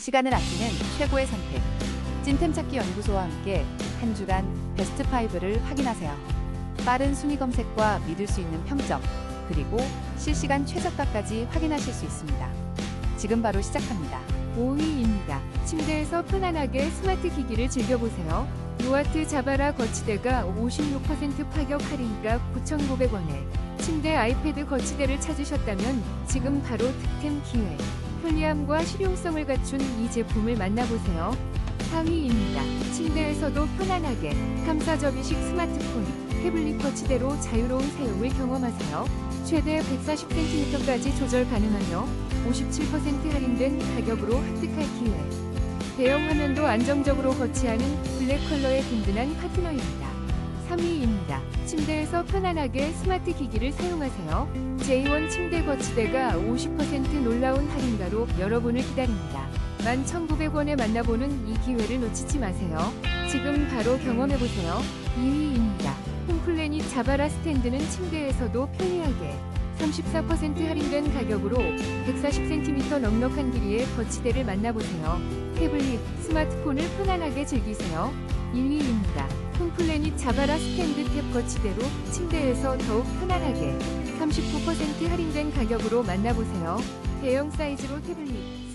시간을 아끼는 최고의 선택. 찐템 찾기 연구소와 함께 한 주간 베스트 5를 확인하세요. 빠른 순위 검색과 믿을 수 있는 평점, 그리고 실시간 최저가까지 확인하실 수 있습니다. 지금 바로 시작합니다. 5위입니다. 침대에서 편안하게 스마트 기기를 즐겨보세요. 노아트 자바라 거치대가 56% 파격 할인가 9,900원에 침대 아이패드 거치대를 찾으셨다면 지금 바로 득템 기회. 편리함과 실용성을 갖춘 이 제품을 만나보세요. 4위입니다. 침대에서도 편안하게 감사 접이식 스마트폰, 태블릿 거치대로 자유로운 사용을 경험하세요. 최대 140cm까지 조절 가능하며 57% 할인된 가격으로 획득할 기회. 대형 화면도 안정적으로 거치하는 블랙 컬러의 든든한 파트너입니다. 3위입니다. 침대에서 편안하게 스마트 기기를 사용하세요. J1 침대 거치대가 50% 놀라운 할인가로 여러분을 기다립니다. 11,900원에 만나보는 이 기회를 놓치지 마세요. 지금 바로 경험해보세요. 2위입니다. 홈플래닛 자바라 스탠드는 침대에서도 편리하게 34% 할인된 가격으로 140cm 넉넉한 길이의 거치대를 만나보세요. 태블릿, 스마트폰을 편안하게 즐기세요. 1위입니다. 홈플래닛 자바라 스탠드 탭 거치대로 침대에서 더욱 편안하게 39% 할인된 가격으로 만나보세요. 대형 사이즈로 태블릿,